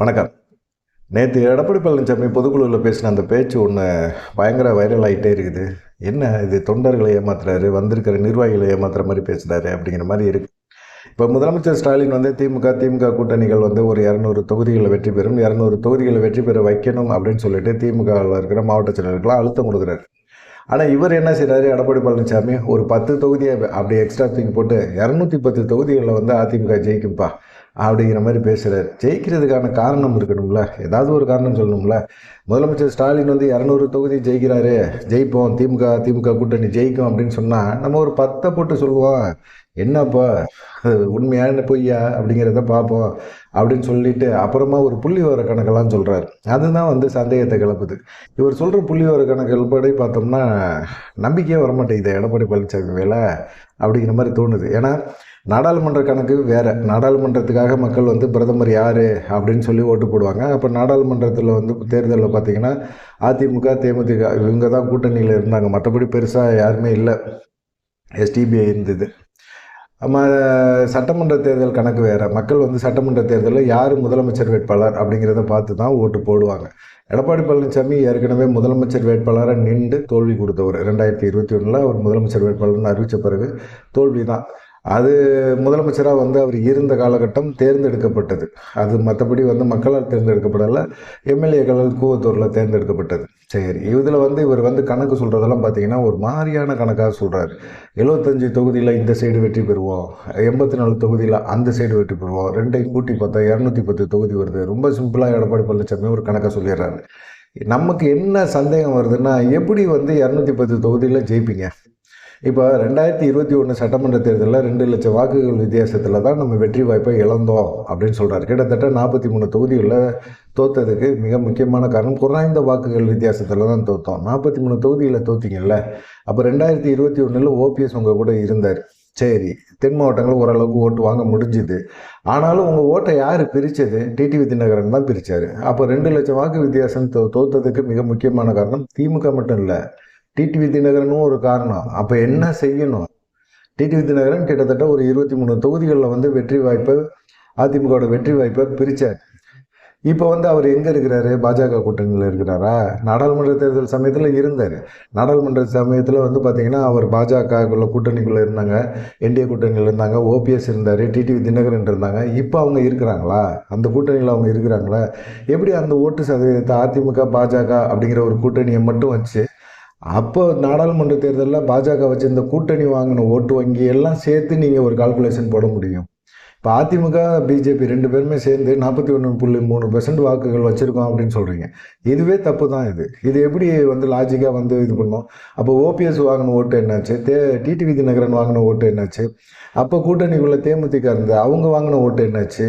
வணக்கம். நேற்று எடப்பாடி பழனிசாமி பொதுக்குழுவில் பேசின அந்த பேச்சு ஒன்று பயங்கர வைரல் ஆகிட்டே இருக்குது. என்ன இது தொண்டர்களை ஏமாத்துறாரு வந்திருக்கிற நிர்வாகிகளை ஏமாத்துற மாதிரி பேசுகிறாரு அப்படிங்கிற மாதிரி இருக்குது இப்போ முதலமைச்சர் ஸ்டாலின் வந்து திமுக திமுக கூட்டணிகள் வந்து ஒரு இரநூறு தொகுதிகளில் வெற்றி பெறும் இரநூறு தொகுதிகளை வெற்றி பெற வைக்கணும் அப்படின்னு சொல்லிட்டு திமுகவில் இருக்கிற மாவட்ட செயலர்களுக்கெல்லாம் அழுத்தம் கொடுக்குறாரு. ஆனால் இவர் என்ன செய்கிறாரு எடப்பாடி பழனிசாமி ஒரு பத்து தொகுதியை அப்படி எக்ஸ்ட்ரா தூக்கி போட்டு இரநூத்தி பத்து தொகுதிகளில் வந்து அதிமுக ஜெயிக்கும்பா. அப்படிங்கிற மாதிரி பேசுகிறார் ஜெயிக்கிறதுக்கான காரணம் இருக்கணும்ல? ஏதாவது ஒரு காரணம் சொல்லணும்ல? முதலமைச்சர் ஸ்டாலின் வந்து இரநூறு தொகுதி ஜெயிக்கிறாரு. ஜெயிப்போம். திமுக திமுக கூட்டணி ஜெயிக்கும் அப்படின்னு சொன்னால் நம்ம ஒரு பத்தை போட்டு சொல்லுவோம். என்னப்பா? உண்மையான பொய்யா? அப்படிங்கிறத பார்ப்போம். அப்படின்னு சொல்லிட்டு அப்புறமா ஒரு புள்ளி வர கணக்கெல்லாம் சொல்கிறார் அதுதான் வந்து சந்தேகத்தை கிளப்புது. இவர் சொல்கிற புள்ளி வர கணக்குப்படி பார்த்தோம்னா நம்பிக்கையே வரமாட்டேங்குது. எடப்பாடி பழனிசாமி வேலை அப்படிங்கிற மாதிரி தோணுது. ஏன்னா நாடாளுமன்ற கணக்கு வேறு. நாடாளுமன்றத்துக்காக மக்கள் வந்து பிரதமர் யார் அப்படின்னு சொல்லி ஓட்டு போடுவாங்க. அப்போ நாடாளுமன்றத்தில் வந்து தேர்தலில் பார்த்தீங்கன்னா அதிமுக தேமுதிக இவங்க தான் கூட்டணியில் இருந்தாங்க. மற்றபடி பெருசாக யாருமே இல்லை. எஸ்டிபிஐ இருந்தது. ம சட்டமன்ற தேர்தல் கணக்கு வேறு. மக்கள் வந்து சட்டமன்ற தேர்தலில் யார் முதலமைச்சர் வேட்பாளர் அப்படிங்கிறத பார்த்து தான் ஓட்டு போடுவாங்க. எடப்பாடி பழனிசாமி ஏற்கனவே முதலமைச்சர் வேட்பாளராக நின்று தோல்வி கொடுத்தவர். ரெண்டாயிரத்தி இருபத்தி ஒன்றில் அவர் முதலமைச்சர் வேட்பாளர்னு அறிவித்த பிறகு தோல்வி தான் அது முதலமைச்சராக வந்து அவர் இருந்த காலகட்டம் தேர்ந்தெடுக்கப்பட்டது. அது மற்றபடி வந்து மக்களால் தேர்ந்தெடுக்கப்படலை எம்எல்ஏக்களால் கூவத்தூரில் தேர்ந்தெடுக்கப்பட்டது. சரி இதில் வந்து இவர் வந்து கணக்கு சொல்கிறதெல்லாம் பார்த்தீங்கன்னா ஒரு மாதிரியான கணக்காக சொல்கிறார் எழுபத்தஞ்சு தொகுதியில் இந்த சைடு வெற்றி பெறுவோம் எண்பத்தி நாலு தொகுதியில் அந்த சைடு வெற்றி பெறுவோம் ரெண்டையும் கூட்டி பார்த்தா இரநூத்தி பத்து தொகுதி வருது. ரொம்ப சிம்பிளாக எடப்பாடி பழனிசாமி ஒரு கணக்காக சொல்லிடுறாரு. நமக்கு என்ன சந்தேகம் வருதுன்னா எப்படி வந்து இரநூத்தி பத்து தொகுதியில் ஜெயிப்பீங்க? இப்போ ரெண்டாயிரத்தி இருபத்தி ஒன்று சட்டமன்ற தேர்தலில் ரெண்டு லட்சம் வாக்குகள் வித்தியாசத்தில் தான் நம்ம வெற்றி வாய்ப்பை இழந்தோம் அப்படின்னு சொல்கிறார் கிட்டத்தட்ட நாற்பத்தி மூணு தொகுதிகளில் தோத்ததுக்கு மிக முக்கியமான காரணம் குறைந்த வாக்குகள் வித்தியாசத்தில் தான் தோத்தோம். நாற்பத்தி மூணு தொகுதியில் தோத்திங்கல்ல. அப்போ ரெண்டாயிரத்தி இருபத்தி ஒன்றில் ஓபிஎஸ் உங்கள் கூட இருந்தார். சரி தென் மாவட்டங்களில் ஓரளவுக்கு ஓட்டு வாங்க முடிஞ்சுது. ஆனாலும் உங்கள் ஓட்டை யார் பிரித்தது டிடிவி தினகரன் தான் பிரித்தார் அப்போ ரெண்டு லட்சம் வாக்கு வித்தியாசம் தோ தோத்ததுக்கு மிக முக்கியமான காரணம் திமுக மட்டும் இல்லை. டிடிவி தினகரனும் ஒரு காரணம். அப்போ என்ன செய்யணும்? டிடிவி தினகரன் கிட்டத்தட்ட ஒரு இருபத்தி மூணு தொகுதிகளில் வந்து வெற்றி வாய்ப்பை அதிமுகவோட வெற்றி வாய்ப்பை பிரித்தார் இப்போ வந்து அவர் எங்கே இருக்கிறாரு? பாஜக கூட்டணியில் இருக்கிறாரா? நாடாளுமன்ற தேர்தல் சமயத்தில் இருந்தார். நாடாளுமன்ற சமயத்தில் வந்து பார்த்திங்கன்னா அவர் பாஜகக்குள்ள கூட்டணிக்குள்ளே இருந்தாங்க என்டிஏ கூட்டணியில் இருந்தாங்க ஓபிஎஸ் இருந்தார் டிடிவி தினகரன் இருந்தாங்க. இப்போ அவங்க இருக்கிறாங்களா? அந்த கூட்டணியில் அவங்க இருக்கிறாங்களா? எப்படி அந்த ஓட்டு சதவீதத்தை அதிமுக பாஜக அப்படிங்கிற ஒரு கூட்டணியை மட்டும் வச்சு அப்போ நாடாளுமன்ற தேர்தலில் பாஜக வச்சிருந்த கூட்டணி வாங்கின ஓட்டு வங்கி எல்லாம் சேர்த்து நீங்கள் ஒரு கால்குலேஷன் போட முடியும். இப்போ அதிமுக பிஜேபி ரெண்டு பேருமே சேர்ந்து நாற்பத்தி ஒன்று புள்ளி மூணு பெர்சன்ட் வாக்குகள் வச்சுருக்கோம் அப்படின்னு சொல்கிறீங்க இதுவே தப்பு தான் இது. இது எப்படி வந்து லாஜிக்காக வந்து இது பண்ணோம்? அப்போ ஓபிஎஸ் வாங்கின ஓட்டு என்னாச்சு? தே டிடிவி தினகரன் வாங்கின ஓட்டு என்னாச்சு? அப்போ கூட்டணிக்குள்ளே தேமுதிக இருந்து அவங்க வாங்கின ஓட்டு என்னாச்சு?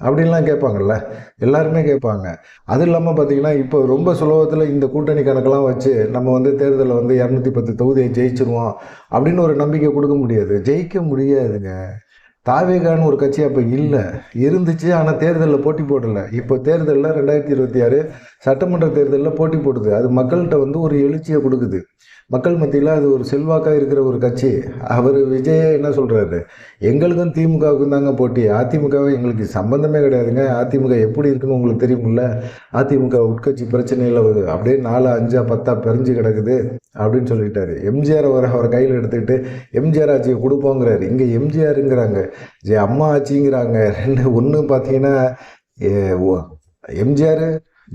அப்படின்லாம் கேட்பாங்கல்ல. எல்லாருமே கேட்பாங்க. அது இல்லாமல் பார்த்தீங்கன்னா இப்போ ரொம்ப சுலபத்தில் இந்த கூட்டணி கணக்கெல்லாம் வச்சு நம்ம வந்து தேர்தலில் வந்து இரநூத்தி பத்து தொகுதியை ஜெயிச்சிருவோம் அப்படின்னு ஒரு நம்பிக்கை கொடுக்க முடியாது. ஜெயிக்க முடியாதுங்க. தாவேகான்னு ஒரு கட்சி அப்போ இல்லை. இருந்துச்சு ஆனால் தேர்தலில் போட்டி போடலை. இப்போ தேர்தலில் ரெண்டாயிரத்தி இருபத்தி ஆறு சட்டமன்ற தேர்தலில் போட்டி போடுது. அது மக்கள்கிட்ட வந்து ஒரு எழுச்சியை கொடுக்குது. மக்கள் மத்தியில் அது ஒரு செல்வாக்காக இருக்கிற ஒரு கட்சி. அவர் விஜய் என்ன சொல்கிறாரு எங்களுக்கும் திமுகவுக்கும் தாங்க போட்டி. அதிமுகவை எங்களுக்கு சம்பந்தமே கிடையாதுங்க. அதிமுக எப்படி இருக்குன்னு உங்களுக்கு தெரியுமில்ல அதிமுக உட்கட்சி பிரச்சனையில் அப்படியே நாலு அஞ்சா பத்தா பிரிஞ்சு கிடக்குது. அப்படின்னு சொல்லிட்டாரு எம்ஜிஆர் அவர் அவர் கையில் எடுத்துக்கிட்டு எம்ஜிஆர் ஆட்சியை கொடுப்போங்கிறாரு. இங்கே எம்ஜிஆருங்கிறாங்க. ஜே அம்மா ஆட்சிங்கிறாங்க. ரெண்டு ஒன்று பார்த்தீங்கன்னா எம்ஜிஆர்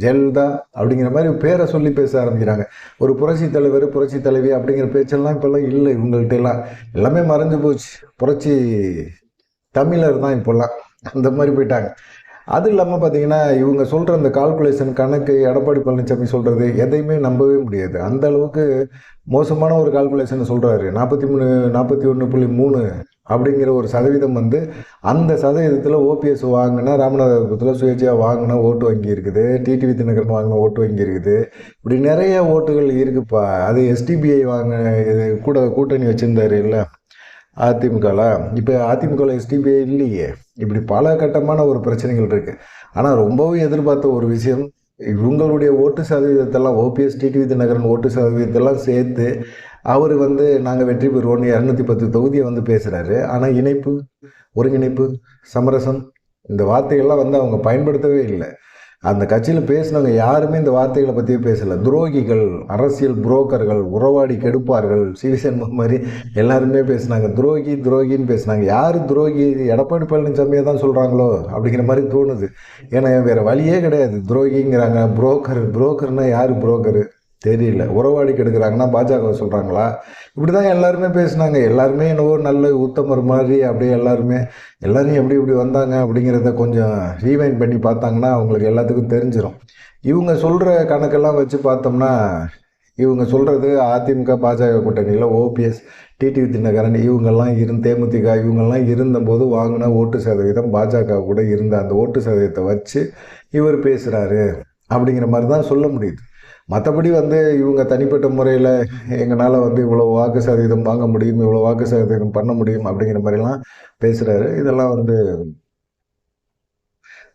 ஜெயலலிதா அப்படிங்கிற மாதிரி பேரை சொல்லி பேச ஆரம்பிக்கிறாங்க. ஒரு புரட்சி தலைவர் புரட்சி தலைவி அப்படிங்கிற பேச்செல்லாம் இப்போல்லாம் இல்லை இவங்கள்ட்ட எல்லாம். எல்லாமே மறைஞ்சு போச்சு. புரட்சி தமிழர் தான் இப்போல்லாம். அந்த மாதிரி போயிட்டாங்க. அது இல்லாமல் பார்த்தீங்கன்னா இவங்க சொல்கிற அந்த கால்குலேஷன் கணக்கு எடப்பாடி பழனிசாமி சொல்கிறது எதையுமே நம்பவே முடியாது. அந்த அளவுக்கு மோசமான ஒரு கால்குலேஷன் சொல்கிறாரு நாற்பத்தி மூணு நாற்பத்தி ஒன்று புள்ளி மூணு அப்படிங்கிற ஒரு சதவீதம் வந்து அந்த சதவீதத்தில் ஓபிஎஸ் வாங்கினா ராமநாதபுரத்தில் சுயேட்சையாக வாங்கின ஓட்டு வங்கி இருக்குது. டிடிவி தினகரன் வாங்கின ஓட்டு வங்கி இருக்குது. இப்படி நிறைய ஓட்டுகள் இருக்குப்பா. அது எஸ்டிபிஐ வாங்க இது கூட கூட்டணி வச்சுருந்தாரு இல்லை. அதிமுகவில் இப்போ அதிமுகவில் எஸ்டிபிஐ இல்லையே. இப்படி பல கட்டமான ஒரு பிரச்சனைகள் இருக்குது ஆனால் ரொம்பவும் எதிர்பார்த்த ஒரு விஷயம் இவங்களுடைய ஓட்டு சதவீதத்தெல்லாம் ஓபிஎஸ் டிடிவி தினகரன் ஓட்டு சதவீதத்தெல்லாம் சேர்த்து அவர் வந்து நாங்கள் வெற்றி பெறுவோம்னு இரநூத்தி பத்து தொகுதியை வந்து பேசுகிறாரு ஆனால் இணைப்பு ஒருங்கிணைப்பு சமரசம் இந்த வார்த்தைகள்லாம் வந்து அவங்க பயன்படுத்தவே இல்லை. அந்த கட்சியில் பேசினவங்க யாருமே இந்த வார்த்தைகளை பற்றியே பேசலை. துரோகிகள் அரசியல் புரோக்கர்கள் உறவாடி கெடுப்பார்கள் சிவசேன மாதிரி எல்லாருமே பேசினாங்க. துரோகி துரோகின்னு பேசினாங்க. யார் துரோகி? எடப்பாடி பழனிசாமியை தான் சொல்கிறாங்களோ அப்படிங்கிற மாதிரி தோணுது. ஏன்னா வேறு வழியே கிடையாது. துரோகிங்கிறாங்க. புரோக்கர் புரோக்கர்னால் யார் புரோக்கரு? தெரியல. உறவாடி கெடுக்கிறாங்கன்னா பாஜக சொல்கிறாங்களா இப்படி தான் எல்லாருமே பேசினாங்க. எல்லாருமே என்னவோ நல்ல உத்தமர் மாதிரி அப்படியே எல்லாருமே எல்லாரும் எப்படி இப்படி வந்தாங்க அப்படிங்கிறத கொஞ்சம் ரீவைண்ட் பண்ணி பார்த்தாங்கன்னா அவங்களுக்கு எல்லாத்துக்கும் தெரிஞ்சிடும் இவங்க சொல்கிற கணக்கெல்லாம் வச்சு பார்த்தோம்னா இவங்க சொல்கிறது அதிமுக பாஜக கூட்டணியில் ஓபிஎஸ் டிடிவி தினகரன் இவங்கெல்லாம் இருந்து தேமுதிக இவங்கெல்லாம் இருந்தபோது வாங்கின ஓட்டு சதவீதம் பாஜக கூட இருந்த அந்த ஓட்டு சதவீதத்தை வச்சு இவர் பேசுகிறாரு அப்படிங்கிற மாதிரி தான் சொல்ல முடியுது. மற்றபடி வந்து இவங்க தனிப்பட்ட முறையில் எங்களால் வந்து இவ்வளோ வாக்கு சதவீதம் வாங்க முடியும் இவ்வளோ வாக்கு சதவீதம் பண்ண முடியும் அப்படிங்கிற மாதிரிலாம் பேசுகிறாரு இதெல்லாம் வந்து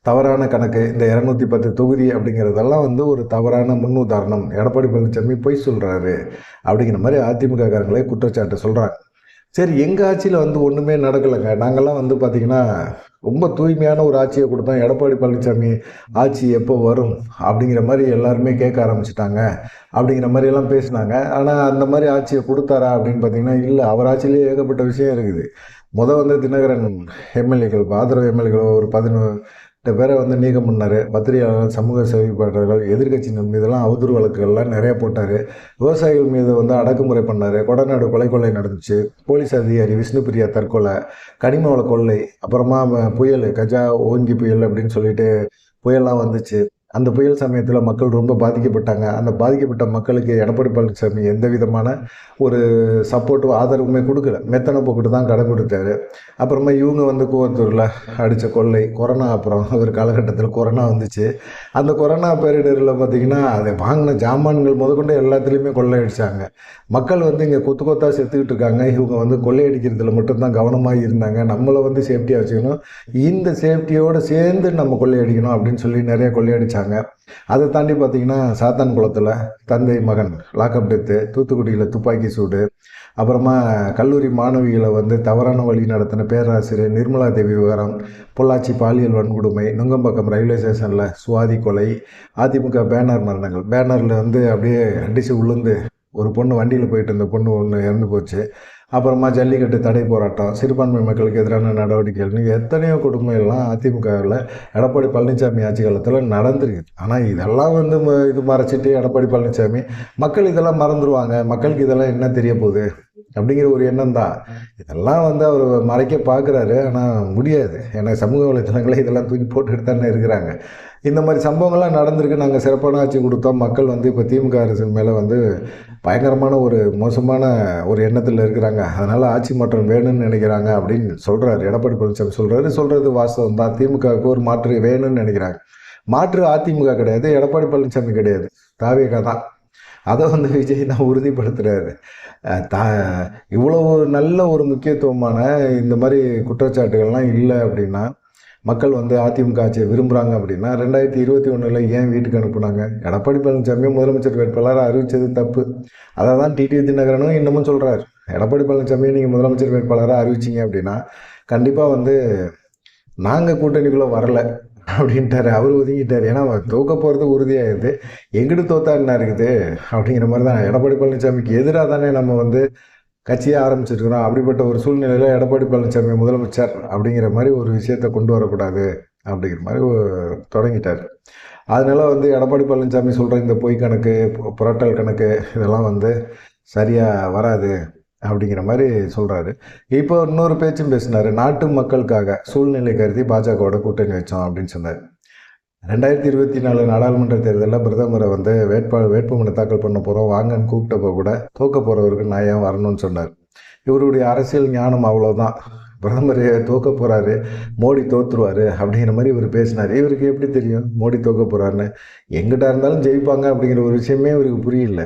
தவறான கணக்கு. இந்த இரநூத்தி பத்து தொகுதி அப்படிங்கிறதெல்லாம் வந்து ஒரு தவறான முன்னுதாரணம். எடப்பாடி பழனிசாமி பொய் சொல்கிறாரு அப்படிங்கிற மாதிரி அதிமுக காரங்களே குற்றச்சாட்டு சொல்கிறாங்க சரி எங்கள் ஆட்சியில் வந்து ஒன்றுமே நடக்கலைங்க. நாங்கள்லாம் வந்து பார்த்திங்கன்னா ரொம்ப தூய்மையான ஒரு ஆட்சியை கொடுத்தோம் எடப்பாடி பழனிசாமி ஆட்சி எப்போ வரும் அப்படிங்கிற மாதிரி எல்லாருமே கேட்க ஆரம்பிச்சிட்டாங்க அப்படிங்கிற மாதிரி எல்லாம் பேசினாங்க. ஆனால் அந்த மாதிரி ஆட்சியை கொடுத்தாரா அப்படின்னு பார்த்தீங்கன்னா இல்லை அவர் ஆட்சியிலே ஏகப்பட்ட விஷயம் இருக்குது. முதல் வந்து தினகரன் எம்எல்ஏக்கள் ஆதரவு எம்எல்ஏக்கள் ஒரு இந்த பேரை வந்து நீக்கம் பண்ணார். பத்திரிகையாளர்கள் சமூக சேவைப்பாளர்கள் எதிர்கட்சியினர் மீதெல்லாம் அவதூறு வழக்குகள்லாம் நிறைய போட்டார். விவசாயிகள் மீது வந்து அடக்குமுறை பண்ணார். கொடநாடு கொலை கொள்ளை நடந்துச்சு. போலீஸ் அதிகாரி விஷ்ணுபிரியா தற்கொலை கனிம வள கொள்ளை அப்புறமா புயல் கஜா ஓங்கி புயல் அப்படின்னு சொல்லிட்டு புயல்லாம் வந்துச்சு. அந்த புயல் சமயத்தில் மக்கள் ரொம்ப பாதிக்கப்பட்டாங்க. அந்த பாதிக்கப்பட்ட மக்களுக்கு எடப்பாடி பழனிசாமி எந்த விதமான ஒரு சப்போர்ட்டும் ஆதரவுமே கொடுக்கல. மெத்தனை போக்கிட்டு தான் கடை கொடுத்தாரு. அப்புறமா இவங்க வந்து கூவத்தூரில் அடித்த கொள்ளை கொரோனா அப்புறம் ஒரு காலகட்டத்தில் கொரோனா வந்துச்சு. அந்த கொரோனா பேரிடரில் பார்த்திங்கன்னா அதை வாங்கின ஜாமான்கள் முதற்கொண்டு எல்லாத்துலேயுமே கொள்ளை அடித்தாங்க மக்கள் வந்து இங்கே கொத்து கொத்தாக செத்துக்கிட்டு இருக்காங்க. இவங்க வந்து கொள்ளையடிக்கிறதுல மட்டும்தான் கவனமாக இருந்தாங்க. நம்மளை வந்து சேஃப்டியாக வச்சுக்கணும். இந்த சேஃப்டியோடு சேர்ந்து நம்ம கொள்ளையடிக்கணும் அப்படின்னு சொல்லி நிறைய கொள்ளையடிச்சாங்க. அதை தாண்டி பார்த்தீங்கன்னா சாத்தான் குளத்தில் தந்தை மகன் லாக்அப் டெத்து தூத்துக்குடியில் துப்பாக்கி சூடு அப்புறமா கல்லூரி மாணவிகளை வந்து தவறான வழி நடத்தின பேராசிரியர் நிர்மலா தேவி விவகாரம் பொள்ளாச்சி பாலியல் வன்கொடுமை நுங்கம்பாக்கம் ரயில்வே ஸ்டேஷனில் சுவாதி கொலை அதிமுக பேனர் மரணங்கள். பேனரில் வந்து அப்படியே அடித்து உளுந்து ஒரு பொண்ணு வண்டியில் போயிட்டு இருந்த பொண்ணு ஒன்று இறந்து போச்சு. அப்புறமா ஜல்லிக்கட்டு தடை போராட்டம் சிறுபான்மை மக்களுக்கு எதிரான நடவடிக்கைகள்னு எத்தனையோ குடும்பங்கள்லாம் அதிமுகவில் எடப்பாடி பழனிசாமி ஆட்சி காலத்தில் நடந்திருக்குது ஆனால் இதெல்லாம் வந்து ம- இது மறைச்சிட்டு எடப்பாடி பழனிசாமி மக்கள் இதெல்லாம் மறந்துடுவாங்க மக்களுக்கு இதெல்லாம் என்ன தெரிய போகுது? அப்படிங்கிற ஒரு எண்ணம் தான் இதெல்லாம் வந்து அவர் மறைக்க பார்க்குறாரு. ஆனால் முடியாது. ஏன்னா சமூக வலைத்தளங்களே இதெல்லாம் தூக்கி போட்டுக்கிட்டு தானே இருக்கிறாங்க. இந்த மாதிரி சம்பவங்கள்லாம் நடந்திருக்கு. நாங்கள் சிறப்பான ஆட்சி கொடுத்தோம். மக்கள் வந்து இப்போ திமுக அரசு மேலே வந்து பயங்கரமான ஒரு மோசமான ஒரு எண்ணத்தில் இருக்கிறாங்க. அதனால் ஆட்சி மாற்றம் வேணும்னு நினைக்கிறாங்க அப்படின்னு சொல்கிறாரு எடப்பாடி பழனிசாமி சொல்கிறாரு சொல்கிறது வாஸ்தவம் தான் திமுகவுக்கு ஒரு மாற்று வேணும்னு நினைக்கிறாங்க. மாற்று அதிமுக கிடையாது. எடப்பாடி பழனிசாமி கிடையாது. தாவேகா தான். அதை வந்து விஜய் தான் உறுதிப்படுத்துகிறாரு தா இவ்வளவு நல்ல ஒரு முக்கியத்துவமான இந்த மாதிரி குற்றச்சாட்டுகள்லாம் இல்லை அப்படின்னா மக்கள் வந்து அதிமுக ஆட்சியை விரும்புகிறாங்க அப்படின்னா ரெண்டாயிரத்தி இருபத்தி ஒன்றில் ஏன் வீட்டுக்கு அனுப்புனாங்க? எடப்பாடி பழனிசாமி முதலமைச்சர் வேட்பாளராக அறிவித்தது தப்பு. அதை தான் டிடிவி தினகரனும் இன்னமும் சொல்கிறார் எடப்பாடி பழனிசாமியை நீங்கள் முதலமைச்சர் வேட்பாளராக அறிவிச்சிங்க அப்படின்னா கண்டிப்பாக வந்து நாங்கள் கூட்டணிக்குள்ளே வரல. அப்படின்ட்டாரு. அவர் ஒதுங்கிட்டார். ஏன்னா அவர் தோக்க போகிறது உறுதியாகிடுது எங்கிட்டு தோத்தா என்ன இருக்குது? அப்படிங்கிற மாதிரி தான் எடப்பாடி பழனிசாமிக்கு எதிராக தானே நம்ம வந்து கட்சியை ஆரம்பிச்சிருக்கிறோம். அப்படிப்பட்ட ஒரு சூழ்நிலையில் எடப்பாடி பழனிசாமி முதலமைச்சர் அப்படிங்கிற மாதிரி ஒரு விஷயத்தை கொண்டு வரக்கூடாது அப்படிங்கிற மாதிரி தொடங்கிட்டார். அதனால வந்து எடப்பாடி பழனிசாமி சொல்கிற இந்த பொய் கணக்கு புரட்டல் கணக்கு இதெல்லாம் வந்து சரியாக வராது. அப்படிங்கிற மாதிரி சொல்கிறாரு இப்போ இன்னொரு பேச்சும் பேசினார். நாட்டு மக்களுக்காக சூழ்நிலை கருதி பாஜகவோட கூட்டணி வச்சோம் அப்படின்னு சொன்னார். ரெண்டாயிரத்தி இருபத்தி நாலு நாடாளுமன்ற தேர்தலில் பிரதமரை வந்து வேட்பாளர் வேட்புமனு தாக்கல் பண்ண போகிறோம் வாங்கன்னு கூப்பிட்டப்போ கூட தோக்க போகிறவருக்கு நான் ஏன் வரணும்னு சொன்னார். இவருடைய அரசியல் ஞானம் அவ்வளோதான் பிரதமர் தோக்க போகிறாரு மோடி தோற்றுருவார் அப்படிங்கிற மாதிரி இவர் பேசினார். இவருக்கு எப்படி தெரியும் மோடி தோக்க போகிறாருன்னு எங்கிட்ட இருந்தாலும் ஜெயிப்பாங்க அப்படிங்கிற ஒரு விஷயமே இவருக்கு புரியல.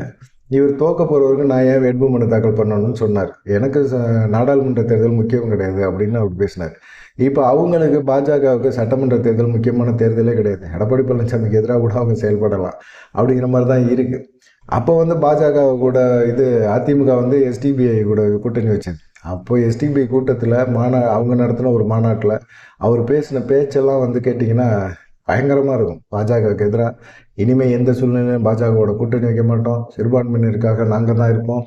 இவர் தோக்க போகிறவருக்கு நான் ஏன் வேட்புமனு தாக்கல் பண்ணணும்னு சொன்னார். எனக்கு ச- நாடாளுமன்ற தேர்தல் முக்கியம் கிடையாது அப்படின்னு அவர் பேசினார். இப்போ அவங்களுக்கு பாஜகவுக்கு சட்டமன்ற தேர்தல் முக்கியமான தேர்தலே கிடையாது. எடப்பாடி பழனிசாமிக்கு எதிராக கூட அவங்க செயல்படலாம் அப்படிங்கிற மாதிரி தான் இருக்குது அப்போ வந்து பாஜக கூட இது அதிமுக வந்து எஸ்டிபிஐ கூட கூட்டணி வச்சது. அப்போ எஸ்டிபிஐ கூட்டத்தில் மாநா அவங்க நடத்தின ஒரு மாநாட்டில் அவர் பேசின பேச்செல்லாம் வந்து கேட்டிங்கன்னா பயங்கரமாக இருக்கும். பாஜகவுக்கு எதிராக இனிமேல் எந்த சூழ்நிலையும் பாஜகவோட கூட்டணி வைக்க மாட்டோம். சிறுபான்மையினருக்காக நாங்கள் தான் இருப்போம்.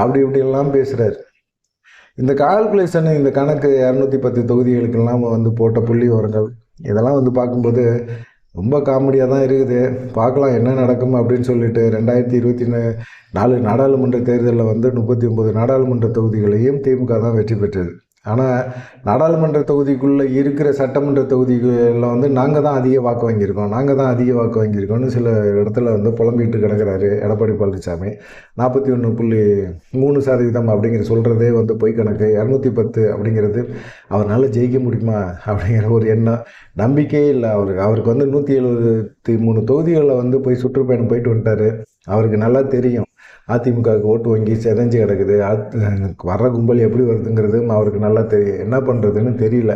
அப்படி இப்படிலாம் பேசுகிறார் இந்த கால்குலேஷன் இந்த கணக்கு இரநூத்தி பத்து தொகுதிகளுக்கெல்லாம் வந்து போட்ட புள்ளி விவரங்கள் இதெல்லாம் வந்து பார்க்கும்போது ரொம்ப காமெடியாக தான் இருக்குது. பார்க்கலாம் என்ன நடக்கும் அப்படின்னு சொல்லிட்டு ரெண்டாயிரத்தி இருபத்தி நாலு நாடாளுமன்ற தேர்தலில் வந்து முப்பத்தி ஒம்பது நாடாளுமன்ற தொகுதிகளையும் திமுக தான் வெற்றி பெற்றது. ஆனால் நாடாளுமன்ற தொகுதிக்குள்ளே இருக்கிற சட்டமன்ற தொகுதிகளில் வந்து நாங்கள் தான் அதிக வாக்கு வாங்கியிருக்கோம். நாங்கள் தான் அதிக வாக்கு வாங்கியிருக்கோம்னு சில இடத்துல வந்து புலம்பிட்டு கிடக்கிறாரு எடப்பாடி பழனிசாமி. நாற்பத்தி ஒன்று புள்ளி மூணு சதவீதம் அப்படிங்கிற சொல்கிறதே வந்து பொய் கணக்கு. இரநூத்தி பத்து அப்படிங்கிறது அவரால் ஜெயிக்க முடியுமா அப்படிங்கிற ஒரு எண்ணம். நம்பிக்கையே இல்லை அவருக்கு. அவருக்கு வந்து நூற்றி எழுபத்தி மூணு தொகுதிகளில் வந்து போய் சுற்றுப்பயணம் போயிட்டு வந்துட்டார். அவருக்கு நல்லா தெரியும். அதிமுகவுக்கு ஓட்டு வங்கி செதஞ்சு கிடக்குது. வர்ற கும்பல் எப்படி வருதுங்கிறது அவருக்கு நல்லா தெரியும் என்ன பண்ணுறதுன்னு தெரியல.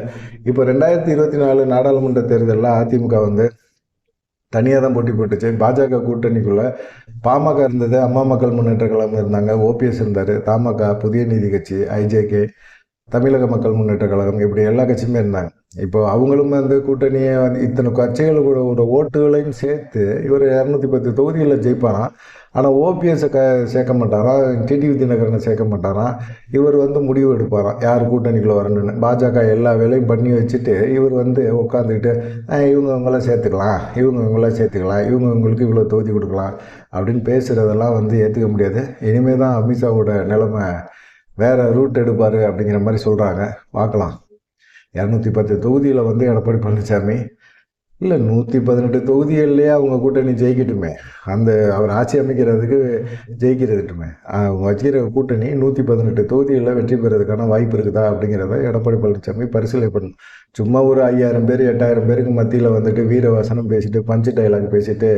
இப்போ ரெண்டாயிரத்தி இருபத்தி நாலு நாடாளுமன்ற தேர்தலில் அதிமுக வந்து தனியாக தான் போட்டி போட்டுச்சு. பாஜக கூட்டணிக்குள்ளே பாமக இருந்தது அம்மா மக்கள் முன்னேற்ற கழகம் இருந்தாங்க ஓபிஎஸ் இருந்தார் தமாக புதிய நீதி கட்சி ஐஜேகே தமிழக மக்கள் முன்னேற்ற கழகம் இப்படி எல்லா கட்சியுமே இருந்தாங்க. இப்போ அவங்களும் வந்து கூட்டணியை வந்து இத்தனை கட்சிகளோட ஓட்டுகளையும் சேர்த்து இவர் இரநூத்தி பத்து தொகுதிகளில் ஜெயிப்பாராம் ஆனால் ஓபிஎஸ்ஸை க சேர்க்க மாட்டாராம் டிடிவி தினகரனை சேர்க்க மாட்டாராம் இவர் வந்து முடிவு எடுப்பாராம் யார் கூட்டணிக்குள்ளே வரணும்னு? பாஜக எல்லா வேலையும் பண்ணி வச்சுட்டு இவர் வந்து உட்காந்துக்கிட்டு இவங்க இவங்களாம் சேர்த்துக்கலாம். இவங்க இவங்களாம் சேர்த்துக்கலாம். இவங்க இவங்களுக்கு இவ்வளோ தொகுதி கொடுக்கலாம். அப்படின்னு பேசுகிறதெல்லாம் வந்து ஏற்றுக்க முடியாது. இனிமேல் தான் அமித்ஷாவோட நிலைமை வேறு ரூட் எடுப்பார் அப்படிங்கிற மாதிரி சொல்கிறாங்க பார்க்கலாம். இரநூத்தி பத்து தொகுதியில் வந்து எடப்பாடி பழனிசாமி இல்லை நூற்றி பதினெட்டு தொகுதிகள்லேயே அவங்க கூட்டணி ஜெயிக்கட்டுமே. அந்த அவர் ஆட்சி அமைக்கிறதுக்கு ஜெயிக்கிறதுட்டுமே. அவங்க வச்சுக்கிற கூட்டணி நூற்றி பதினெட்டு தொகுதிகளில் வெற்றி பெறதுக்கான வாய்ப்பு இருக்குதா அப்படிங்கிறத எடப்பாடி பழனிசாமி பரிசீலனை பண்ணணும் சும்மா ஒரு ஐயாயிரம் பேர் எட்டாயிரம் பேருக்கு மத்தியில் வந்துட்டு வீரவசனம் பேசிட்டு பஞ்சு டைலாக் பேசிட்டு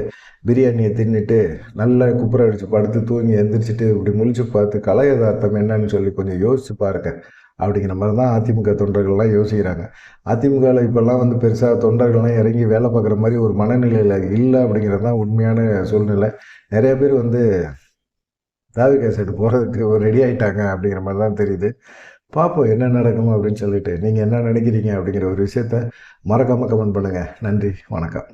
பிரியாணியை தின்னுட்டு நல்லா குப்புற அடித்து படுத்து தூங்கி எந்திரிச்சிட்டு இப்படி முழிச்சு பார்த்து கலை யதார்த்தம் என்னன்னு சொல்லி கொஞ்சம் யோசிச்சு பாருங்கள் அப்படிங்கிற மாதிரி தான் அதிமுக தொண்டர்கள்லாம் யோசிக்கிறாங்க. அதிமுகவில் இப்போல்லாம் வந்து பெருசாக தொண்டர்கள்லாம் இறங்கி வேலை பார்க்குற மாதிரி ஒரு மனநிலையில் இல்லை அப்படிங்கிறது தான் உண்மையான சூழ்நிலை. நிறைய பேர் வந்து தாவி கேசட் போகிறதுக்கு ரெடி ஆகிட்டாங்க அப்படிங்கிற மாதிரி தான் தெரியுது. பார்ப்போம் என்ன நடக்கும் அப்படின்னு சொல்லிட்டு. நீங்கள் என்ன நினைக்கிறீங்க அப்படிங்கிற ஒரு விஷயத்த மறக்காமல் கமெண்ட் பண்ணுங்கள் நன்றி வணக்கம்.